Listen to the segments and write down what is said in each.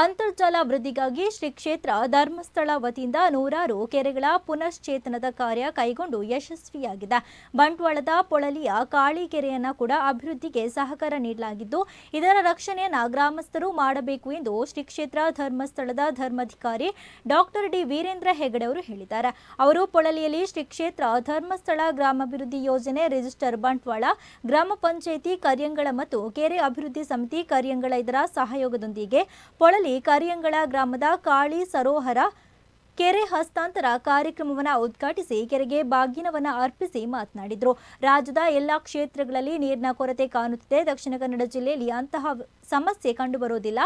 ಅಂತರ್ಜಲ ವೃದ್ಧಿಗಾಗಿ ಶ್ರೀ ಕ್ಷೇತ್ರ ಧರ್ಮಸ್ಥಳ ವತಿಯಿಂದ ನೂರಾರು ಕೆರೆಗಳ ಪುನಶ್ಚೇತನದ ಕಾರ್ಯ ಕೈಗೊಂಡು ಯಶಸ್ವಿಯಾಗಿದೆ. ಬಂಟ್ವಾಳದ ಪೊಳಲಿಯ ಕಾಳಿ ಕೆರೆಯನ್ನು ಕೂಡ ಅಭಿವೃದ್ಧಿಗೆ ಸಹಕಾರ ನೀಡಲಾಗಿದ್ದು, ಇದರ ರಕ್ಷಣೆಯನ್ನು ಗ್ರಾಮಸ್ಥರು ಮಾಡಬೇಕು ಎಂದು ಶ್ರೀ ಕ್ಷೇತ್ರ ಧರ್ಮಸ್ಥಳದ ಧರ್ಮಾಧಿಕಾರಿ ಡಾಕ್ಟರ್ ಡಿ. ವೀರೇಂದ್ರ ಹೆಗಡೆ ಅವರು ಹೇಳಿದ್ದಾರೆ. ಅವರು ಪೊಳಲಿಯಲ್ಲಿ ಶ್ರೀ ಕ್ಷೇತ್ರ ಧರ್ಮಸ್ಥಳ ಗ್ರಾಮಾಭಿವೃದ್ಧಿ ಯೋಜನೆ ರಿಜಿಸ್ಟರ್ ಬಂಟ್ವಾಳ, ಗ್ರಾಮ ಪಂಚಾಯಿತಿ ಕರಿಯಂಗಳ ಮತ್ತು ಕೆರೆ ಅಭಿವೃದ್ಧಿ ಸಮಿತಿ ಕರಿಯಂಗಳ ಇದರ ಸಹಯೋಗದೊಂದಿಗೆ ಪೊಳಲಿ ಕರಿಯಂಗಳ ಗ್ರಾಮದ ಕಾಳಿ ಸರೋಹರ ಕೆರೆ ಹಸ್ತಾಂತರ ಕಾರ್ಯಕ್ರಮವನ್ನು ಉದ್ಘಾಟಿಸಿ ಕೆರೆಗೆ ಬಾಗಿನವನ್ನು ಅರ್ಪಿಸಿ ಮಾತನಾಡಿದರು. ರಾಜ್ಯದ ಎಲ್ಲಾ ಕ್ಷೇತ್ರಗಳಲ್ಲಿ ನೀರಿನ ಕೊರತೆ ಕಾಣುತ್ತಿದೆ. ದಕ್ಷಿಣ ಕನ್ನಡ ಜಿಲ್ಲೆಯಲ್ಲಿ ಅಂತಹ ಸಮಸ್ಯೆ ಕಂಡುಬರುವುದಿಲ್ಲ.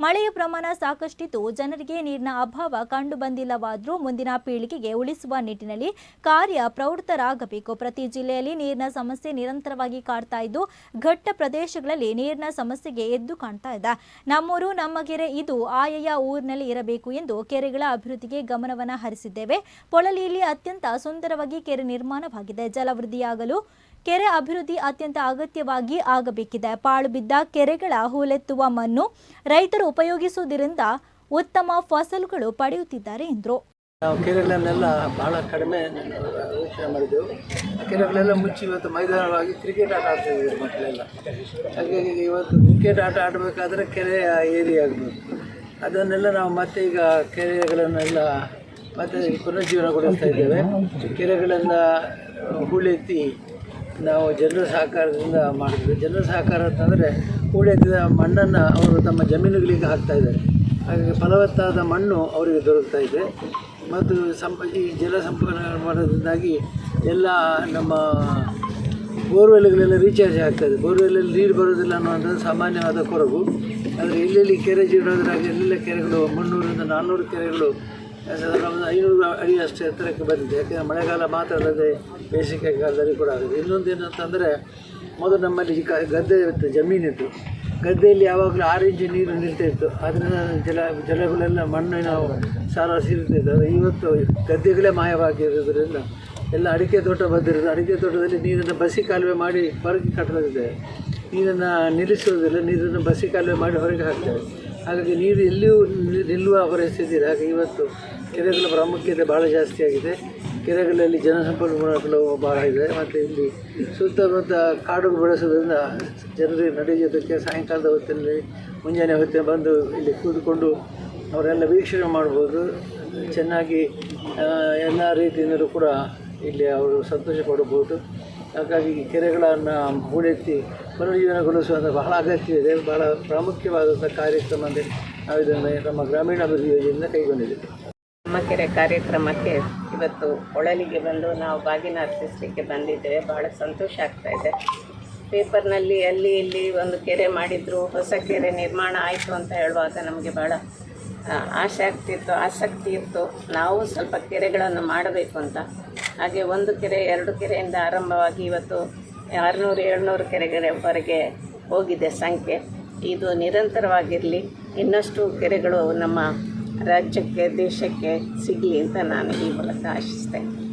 ಮಳೆಯ ಪ್ರಮಾಣ ಸಾಕಷ್ಟಿದ್ದು ಜನರಿಗೆ ನೀರಿನ ಅಭಾವ ಕಂಡು ಬಂದಿಲ್ಲವಾದರೂ ಮುಂದಿನ ಪೀಳಿಗೆಗೆ ಉಳಿಸುವ ನಿಟ್ಟಿನಲ್ಲಿ ಕಾರ್ಯ ಪ್ರವೃತ್ತರಾಗಬೇಕು. ಪ್ರತಿ ಜಿಲ್ಲೆಯಲ್ಲಿ ನೀರಿನ ಸಮಸ್ಯೆ ನಿರಂತರವಾಗಿ ಕಾಡ್ತಾ ಇದ್ದು, ಘಟ್ಟ ಪ್ರದೇಶಗಳಲ್ಲಿ ನೀರಿನ ಸಮಸ್ಯೆಗೆ ಎದ್ದು ಕಾಣ್ತಾ ಇದೆ. ನಮ್ಮೂರು, ನಮ್ಮ ಕೆರೆ ಇದು ಆಯಾ ಊರಿನಲ್ಲಿ ಇರಬೇಕು ಎಂದು ಕೆರೆಗಳ ಅಭಿವೃದ್ಧಿಗೆ ಗಮನವನ್ನು ಹರಿಸಿದ್ದೇವೆ. ಪೊಳಲಿಯಲ್ಲಿ ಅತ್ಯಂತ ಸುಂದರವಾಗಿ ಕೆರೆ ನಿರ್ಮಾಣವಾಗಿದೆ. ಜಲವೃದ್ಧಿಯಾಗಲು ಕೆರೆ ಅಭಿವೃದ್ಧಿ ಅತ್ಯಂತ ಅಗತ್ಯವಾಗಿ ಆಗಬೇಕಿದೆ. ಪಾಳು ಬಿದ್ದ ಕೆರೆಗಳ ಹೂಲೆತ್ತುವ ಮಣ್ಣು ರೈತರು ಉಪಯೋಗಿಸುವುದರಿಂದ ಉತ್ತಮ ಫಸಲುಗಳು ಪಡೆಯುತ್ತಿದ್ದಾರೆ ಎಂದರು. ನಾವು ಕೆರೆಗಳನ್ನೆಲ್ಲ ಭಾಳ ಕಡಿಮೆ ವೀಕ್ಷಣೆ ಮಾಡಿದ್ದೆವು ಕೆರೆಗಳೆಲ್ಲ ಮುಚ್ಚಿ ಇವತ್ತು ಮೈದಾನವಾಗಿ ಕ್ರಿಕೆಟ್ ಆಟ ಆಡ್ತಾ ಮಕ್ಕಳೆಲ್ಲ. ಹಾಗಾಗಿ ಇವತ್ತು ಕ್ರಿಕೆಟ್ ಆಟ ಆಡಬೇಕಾದ್ರೆ ಕೆರೆ ಏರಿಯಾ ಆಗಬೇಕು. ಅದನ್ನೆಲ್ಲ ನಾವು ಮತ್ತೆ ಈಗ ಕೆರೆಗಳನ್ನೆಲ್ಲ ಮತ್ತೆ ಪುನರ್ಜೀವನಗೊಳಿಸ್ತಾ ಇದ್ದೇವೆ. ಕೆರೆಗಳೆಲ್ಲ ಹೂಳೆತ್ತಿ ನಾವು ಜನರ ಸಹಕಾರದಿಂದ ಮಾಡಿದ್ವಿ. ಜನರ ಸಹಕಾರ ಅಂತಂದರೆ ಹೂಳೆತ್ತಿದ ಮಣ್ಣನ್ನು ಅವರು ತಮ್ಮ ಜಮೀನುಗಳಿಗೆ ಹಾಕ್ತಾ ಇದ್ದಾರೆ. ಹಾಗಾಗಿ ಫಲವತ್ತಾದ ಮಣ್ಣು ಅವರಿಗೆ ದೊರಕ್ತಾ ಇದೆ. ಮತ್ತು ಸಂಪ ಈ ಜಲ ಸಂಪನ್ನ ಮಾಡೋದ್ರಿಂದಾಗಿ ಎಲ್ಲ ನಮ್ಮ ಬೋರ್ವೆಲ್ಗಳೆಲ್ಲ ರೀಚಾರ್ಜ್ ಆಗ್ತದೆ. ಬೋರ್ವೆಲ್ಲಲ್ಲಿ ನೀರು ಬರೋದಿಲ್ಲ ಅನ್ನುವಂಥದ್ದು ಸಾಮಾನ್ಯವಾದ ಕೊರಗು. ಆದರೆ ಎಲ್ಲೆಲ್ಲಿ ಕೆರೆ ಜೀರ್ಣೋದ್ರಾಗ ಎಲ್ಲೆಲ್ಲ ಕೆರೆಗಳು, ಮುನ್ನೂರಿಂದ ನಾನ್ನೂರು ಕೆರೆಗಳು ಒಂದು ಐನೂರು ಅಡಿ ಅಷ್ಟು ಎತ್ತರಕ್ಕೆ ಬಂದಿದೆ. ಯಾಕೆಂದರೆ ಮಳೆಗಾಲ ಮಾತ್ರ ಅಲ್ಲದೆ ಬೇಸಿಗೆ ಕಾಲದಲ್ಲಿ ಕೂಡ ಆಗುತ್ತೆ ಇನ್ನೊಂದು ಏನಂತಂದರೆ, ಮೊದಲು ನಮ್ಮಲ್ಲಿ ಕ- ಗದ್ದೆ ಇತ್ತು ಜಮೀನಿತ್ತು ಗದ್ದೆಯಲ್ಲಿ ಯಾವಾಗಲೂ ಆರು ಇಂಚು ನೀರು ನಿಲ್ತಾಯಿತ್ತು ಅದರಿಂದ ಜಲ, ಜಲಗಳೆಲ್ಲ ಮಣ್ಣಿನ ಸಾರ ಸೀರುತ್ತಿತ್ತು ಇವತ್ತು ಗದ್ದೆಗಳೇ ಮಾಯವಾಗಿರೋದ್ರಿಂದ ಎಲ್ಲ ಅಡಿಕೆ ತೋಟ ಬಂದಿರೋದು. ಅಡಿಕೆ ತೋಟದಲ್ಲಿ ನೀರನ್ನು ಬಸಿ ಕಾಲುವೆ ಮಾಡಿ ಹೊರಗೆ ಕಟ್ಟಲಾಗಿದೆ. ನೀರನ್ನು ನಿಲ್ಲಿಸೋದಿಲ್ಲ ನೀರನ್ನು ಬಸಿ ಕಾಲುವೆ ಮಾಡಿ ಹೊರಗೆ ಹಾಕ್ತಾರೆ. ಹಾಗಾಗಿ ನೀರು ಎಲ್ಲಿಯೂ ನಿಲ್ಲುವ ಪರಿಸ್ಥಿತಿ ಹಾಗೆ ಇವತ್ತು ಕೆರೆಗಳ ಪ್ರಾಮುಖ್ಯತೆ ಭಾಳ ಜಾಸ್ತಿ ಆಗಿದೆ. ಕೆರೆಗಳಲ್ಲಿ ಜನಸಂಪನ್ಮೂಲಗಳು ಭಾಳ ಇದೆ. ಮತ್ತು ಇಲ್ಲಿ ಸುತ್ತಮುತ್ತ ಕಾಡು ಬೆಳೆಸೋದ್ರಿಂದ ಜನರಿಗೆ ನಡೆಯೋದಕ್ಕೆ ಸಾಯಂಕಾಲದ ಹೊತ್ತಿನಲ್ಲಿ ಮುಂಜಾನೆ ಹೊತ್ತಿನ ಬಂದು ಇಲ್ಲಿ ಕೂತ್ಕೊಂಡು ಅವರೆಲ್ಲ ವೀಕ್ಷಣೆ ಮಾಡ್ಬೋದು. ಚೆನ್ನಾಗಿ ಎಲ್ಲ ರೀತಿಯಿಂದಲೂ ಕೂಡ ಇಲ್ಲಿ ಅವರು ಸಂತೋಷ ಪಡಬಹುದು. ಹಾಗಾಗಿ ಕೆರೆಗಳನ್ನು ಹೂಳೆತ್ತಿ ಪುನರುಜ್ಜೀವನಗೊಳಿಸುವಂಥ ಬಹಳ ಅಗತ್ಯವಿದೆ ಬಹಳ ಪ್ರಾಮುಖ್ಯವಾದಂಥ ಕಾರ್ಯಕ್ರಮ ನಾವು ಇದನ್ನು ನಮ್ಮ ಗ್ರಾಮೀಣಾಭಿವೃದ್ಧಿ ಯೋಜನೆಯಿಂದ ಕೈಗೊಂಡಿದ್ದೇವೆ ನಮ್ಮ ಕೆರೆ ಕಾರ್ಯಕ್ರಮಕ್ಕೆ ಇವತ್ತು ಕೊಳಲಿಗೆ ಬಂದು ನಾವು ಬಾಗಿನ ಅರ್ಪಿಸಲಿಕ್ಕೆ ಬಂದಿದ್ದೇವೆ. ಬಹಳ ಸಂತೋಷ ಆಗ್ತಾ ಇದೆ. ಪೇಪರ್ನಲ್ಲಿ ಅಲ್ಲಿ ಇಲ್ಲಿ ಒಂದು ಕೆರೆ ಮಾಡಿದ್ರು, ಹೊಸ ಕೆರೆ ನಿರ್ಮಾಣ ಆಯಿತು ಅಂತ ಹೇಳುವಾಗ ನಮಗೆ ಬಹಳ ಆಸೆ ಆಗ್ತಿತ್ತು, ಆಸಕ್ತಿ ಇತ್ತು. ನಾವು ಸ್ವಲ್ಪ ಕೆರೆಗಳನ್ನು ಮಾಡಬೇಕು ಅಂತ. ಹಾಗೆ ಒಂದು ಕೆರೆ, ಎರಡು ಕೆರೆಯಿಂದ ಆರಂಭವಾಗಿ ಇವತ್ತು ಆರುನೂರು, ಏಳ್ನೂರು ಕೆರೆಗಳವರೆಗೆ ಹೋಗಿದೆ ಸಂಖ್ಯೆ. ಇದು ನಿರಂತರವಾಗಿರಲಿ. ಇನ್ನಷ್ಟು ಕೆರೆಗಳು ನಮ್ಮ ರಾಜ್ಯಕ್ಕೆ, ದೇಶಕ್ಕೆ ಸಿಗಲಿ ಅಂತ ನಾನು ಈ ಮೂಲಕ ಆಶಿಸ್ತೇನೆ.